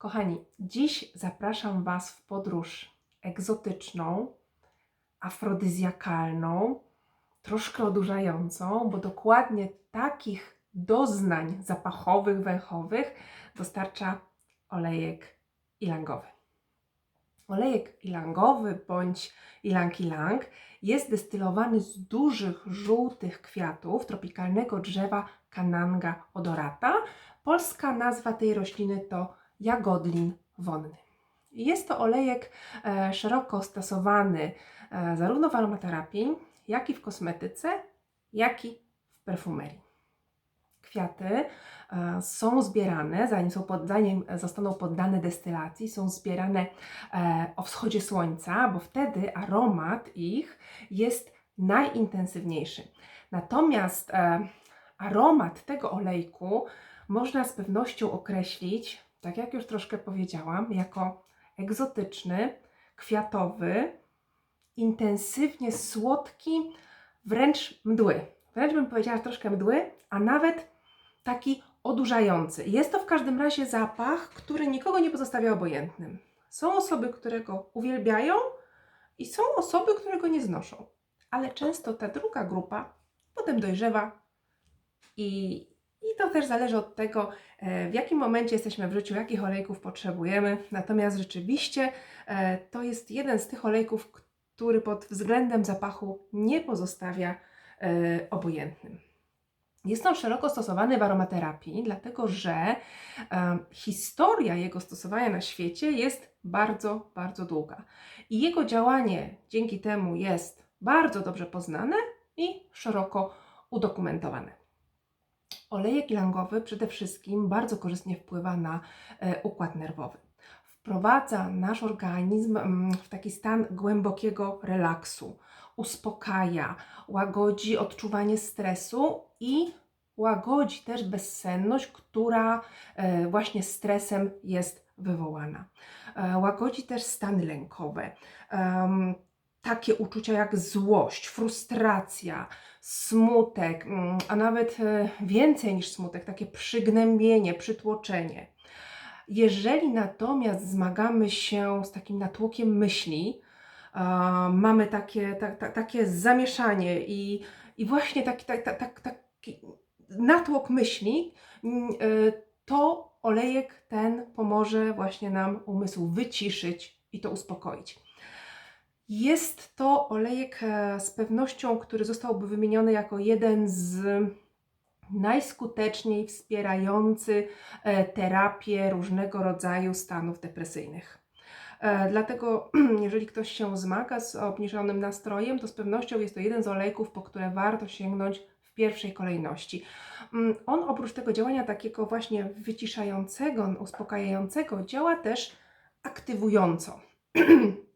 Kochani, dziś zapraszam Was w podróż egzotyczną, afrodyzjakalną, troszkę odurzającą, bo dokładnie takich doznań zapachowych, węchowych dostarcza olejek ilangowy. Olejek ilangowy bądź ilang-ilang jest destylowany z dużych, żółtych kwiatów tropikalnego drzewa Cananga odorata. Polska nazwa tej rośliny to jagodlin wonny. Jest to olejek e, szeroko stosowany e, zarówno w aromaterapii, jak i w kosmetyce, jak i w perfumerii. Kwiaty e, są zbierane, zanim, są pod, zanim zostaną poddane destylacji, są zbierane o wschodzie słońca, bo wtedy aromat ich jest najintensywniejszy. Natomiast aromat tego olejku można z pewnością określić, tak jak już troszkę powiedziałam, jako egzotyczny, kwiatowy, intensywnie słodki, wręcz mdły. Wręcz bym powiedziała troszkę mdły, a nawet taki odurzający. Jest to w każdym razie zapach, który nikogo nie pozostawia obojętnym. Są osoby, które go uwielbiają i są osoby, które go nie znoszą. Ale często ta druga grupa potem dojrzewa i, i to też zależy od tego, e, w jakim momencie jesteśmy w życiu, jakich olejków potrzebujemy. Natomiast rzeczywiście e, to jest jeden z tych olejków, który pod względem zapachu nie pozostawia e, obojętnym. Jest on szeroko stosowany w aromaterapii, dlatego że historia jego stosowania na świecie jest bardzo, bardzo długa. I jego działanie dzięki temu jest bardzo dobrze poznane i szeroko udokumentowane. Olejek ilangowy przede wszystkim bardzo korzystnie wpływa na e, układ nerwowy. Wprowadza nasz organizm mm, w taki stan głębokiego relaksu, uspokaja, łagodzi odczuwanie stresu i łagodzi też bezsenność, która e, właśnie stresem jest wywołana. E, Łagodzi też stany lękowe. Takie uczucia jak złość, frustracja, smutek, mm, a nawet e, więcej niż smutek, takie przygnębienie, przytłoczenie. Jeżeli natomiast zmagamy się z takim natłokiem myśli, mamy takie, ta, ta, takie zamieszanie i, i właśnie taki, tak, tak, tak, taki natłok myśli, mm, e, to olejek ten pomoże właśnie nam umysł wyciszyć i to uspokoić. Jest to olejek e, z pewnością, który zostałby wymieniony jako jeden z najskuteczniej wspierający e, terapię różnego rodzaju stanów depresyjnych. E, Dlatego, jeżeli ktoś się zmaga z obniżonym nastrojem, to z pewnością jest to jeden z olejków, po które warto sięgnąć w pierwszej kolejności. Mm, On oprócz tego działania takiego właśnie wyciszającego, uspokajającego, działa też aktywująco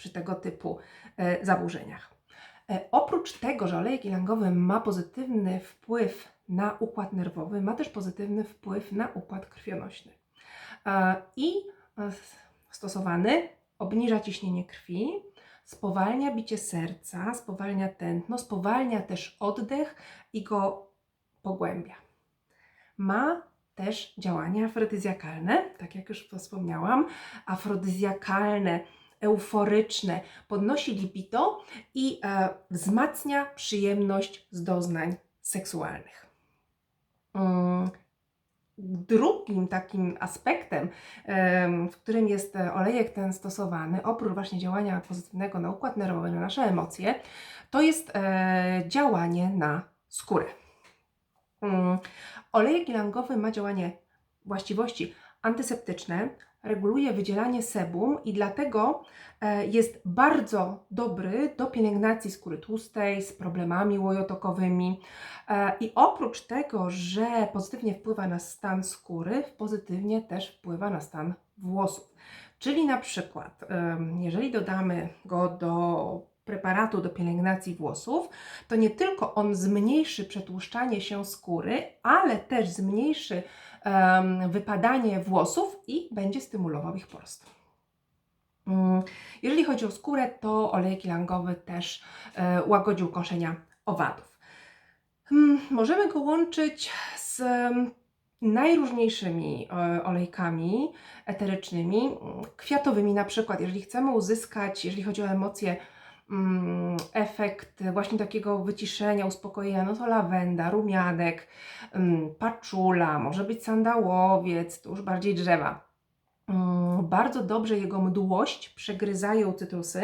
przy tego typu e, zaburzeniach. E, Oprócz tego, że olejek ilangowy ma pozytywny wpływ na układ nerwowy, ma też pozytywny wpływ na układ krwionośny. E, I stosowany obniża ciśnienie krwi, spowalnia bicie serca, spowalnia tętno, spowalnia też oddech i go pogłębia. Ma też działania afrodyzjakalne, tak jak już wspomniałam, afrodyzjakalne, euforyczne, podnosi libido i e, wzmacnia przyjemność z doznań seksualnych. Mm, Drugim takim aspektem, em, w którym jest e, olejek ten stosowany, oprócz właśnie działania pozytywnego na układ nerwowy, na nasze emocje, to jest e, działanie na skórę. Mm, Olejek ilangowy ma działanie właściwości antyseptyczne, reguluje wydzielanie sebum i dlatego e, jest bardzo dobry do pielęgnacji skóry tłustej z problemami łojotokowymi. E, I oprócz tego, że pozytywnie wpływa na stan skóry, pozytywnie też wpływa na stan włosów. Czyli na przykład, jeżeli dodamy go do preparatu do pielęgnacji włosów, to nie tylko on zmniejszy przetłuszczanie się skóry, ale też zmniejszy em, wypadanie włosów i będzie stymulował ich porost. Mm, Jeżeli chodzi o skórę, to olejek ilangowy też e, łagodzi ukąszenia owadów. Mm, Możemy go łączyć z najróżniejszymi e, olejkami eterycznymi, mm, kwiatowymi na przykład, jeżeli chcemy uzyskać, jeżeli chodzi o emocje, efekt właśnie takiego wyciszenia, uspokojenia, no to lawenda, rumianek, mm, paczula, może być sandałowiec, to już bardziej drzewa. Mm, Bardzo dobrze jego mdłość przegryzają cytrusy.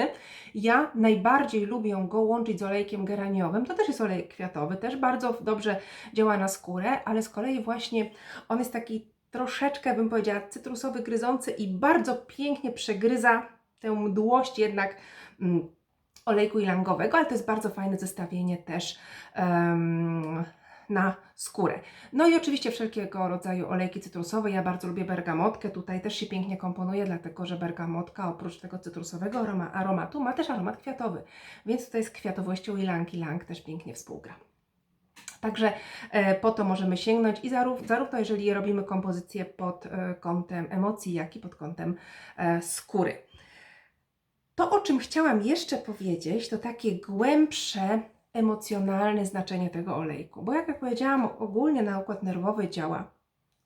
Ja najbardziej lubię go łączyć z olejkiem geraniowym. To też jest olejek kwiatowy, też bardzo dobrze działa na skórę, ale z kolei właśnie on jest taki troszeczkę, bym powiedziała, cytrusowy, gryzący i bardzo pięknie przegryza tę mdłość jednak mm, olejku ilangowego, ale to jest bardzo fajne zestawienie też em, na skórę. No i oczywiście wszelkiego rodzaju olejki cytrusowe. Ja bardzo lubię bergamotkę. Tutaj też się pięknie komponuje, dlatego że bergamotka oprócz tego cytrusowego aroma, aromatu ma też aromat kwiatowy. Więc tutaj z kwiatowością ilang ilang też pięknie współgra. Także e, po to możemy sięgnąć i zarów, zarówno jeżeli robimy kompozycję pod e, kątem emocji, jak i pod kątem e, skóry. To, o czym chciałam jeszcze powiedzieć, to takie głębsze emocjonalne znaczenie tego olejku. Bo jak ja powiedziałam, ogólnie na układ nerwowy działa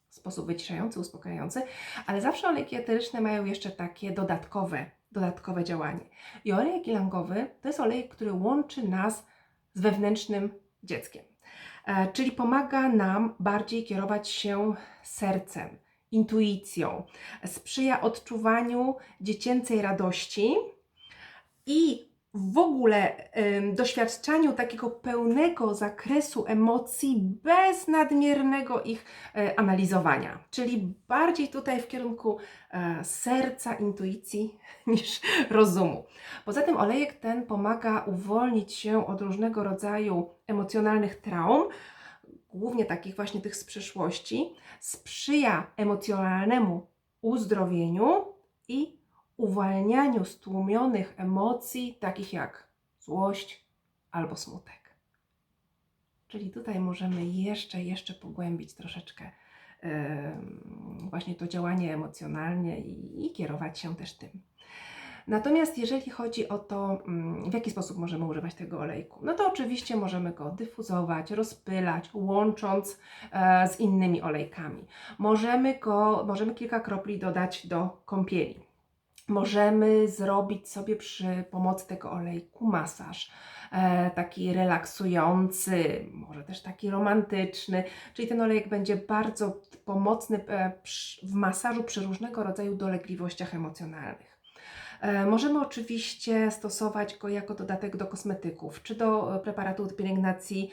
w sposób wyciszający, uspokajający, ale zawsze olejki eteryczne mają jeszcze takie dodatkowe, dodatkowe działanie. I olejek ilangowy to jest olejek, który łączy nas z wewnętrznym dzieckiem. E, czyli pomaga nam bardziej kierować się sercem, intuicją, sprzyja odczuwaniu dziecięcej radości i w ogóle ym, doświadczaniu takiego pełnego zakresu emocji bez nadmiernego ich e, analizowania. Czyli bardziej tutaj w kierunku e, serca, intuicji niż rozumu. Poza tym olejek ten pomaga uwolnić się od różnego rodzaju emocjonalnych traum, głównie takich właśnie tych z przeszłości, sprzyja emocjonalnemu uzdrowieniu i uwalnianiu stłumionych emocji, takich jak złość albo smutek. Czyli tutaj możemy jeszcze, jeszcze pogłębić troszeczkę em, właśnie to działanie emocjonalne i, i kierować się też tym. Natomiast jeżeli chodzi o to, mm, w jaki sposób możemy używać tego olejku, no to oczywiście możemy go dyfuzować, rozpylać, łącząc e, z innymi olejkami. Możemy go, możemy kilka kropli dodać do kąpieli. Możemy zrobić sobie przy pomocy tego olejku masaż. E, taki relaksujący, może też taki romantyczny, czyli ten olejek będzie bardzo pomocny e, w masażu przy różnego rodzaju dolegliwościach emocjonalnych. E, Możemy oczywiście stosować go jako dodatek do kosmetyków, czy do preparatu od pielęgnacji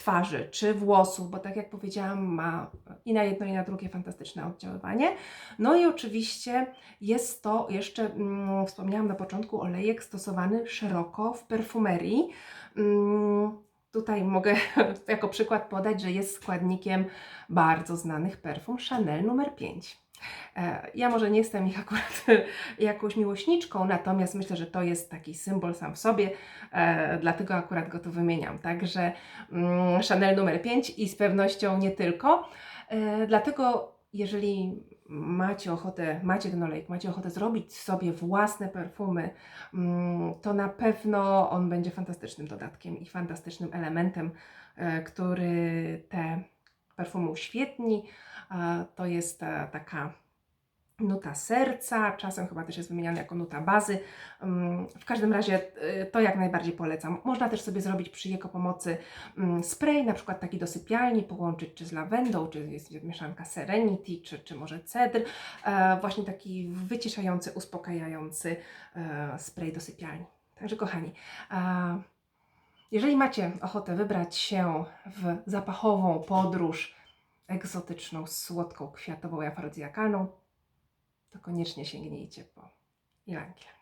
twarzy, czy włosów, bo tak jak powiedziałam, ma i na jedno, i na drugie fantastyczne oddziaływanie. No i oczywiście jest to jeszcze, mm, wspomniałam na początku, olejek stosowany szeroko w perfumerii. Mm, Tutaj mogę jako przykład podać, że jest składnikiem bardzo znanych perfum Chanel numer 5. E, Ja może nie jestem ich akurat jakąś miłośniczką, natomiast myślę, że to jest taki symbol sam w sobie, e, dlatego akurat go tu wymieniam. Także mm, Chanel numer 5 i z pewnością nie tylko. E, Dlatego jeżeli macie ochotę, macie ten olejek, macie ochotę zrobić sobie własne perfumy, mm, to na pewno on będzie fantastycznym dodatkiem i fantastycznym elementem, który te perfumy uświetni. To jest taka nuta serca, czasem chyba też jest wymieniana jako nuta bazy. Mm, W każdym razie y, to jak najbardziej polecam. Można też sobie zrobić przy jego pomocy mm, spray, na przykład taki do sypialni, połączyć czy z lawendą, czy jest mieszanka Serenity, czy, czy może cedr. E, Właśnie taki wyciszający, uspokajający e, spray do sypialni. Także kochani, jeżeli macie ochotę wybrać się w zapachową podróż egzotyczną, słodką, kwiatową i afrodyzakalną, to koniecznie sięgnijcie po Ilankię.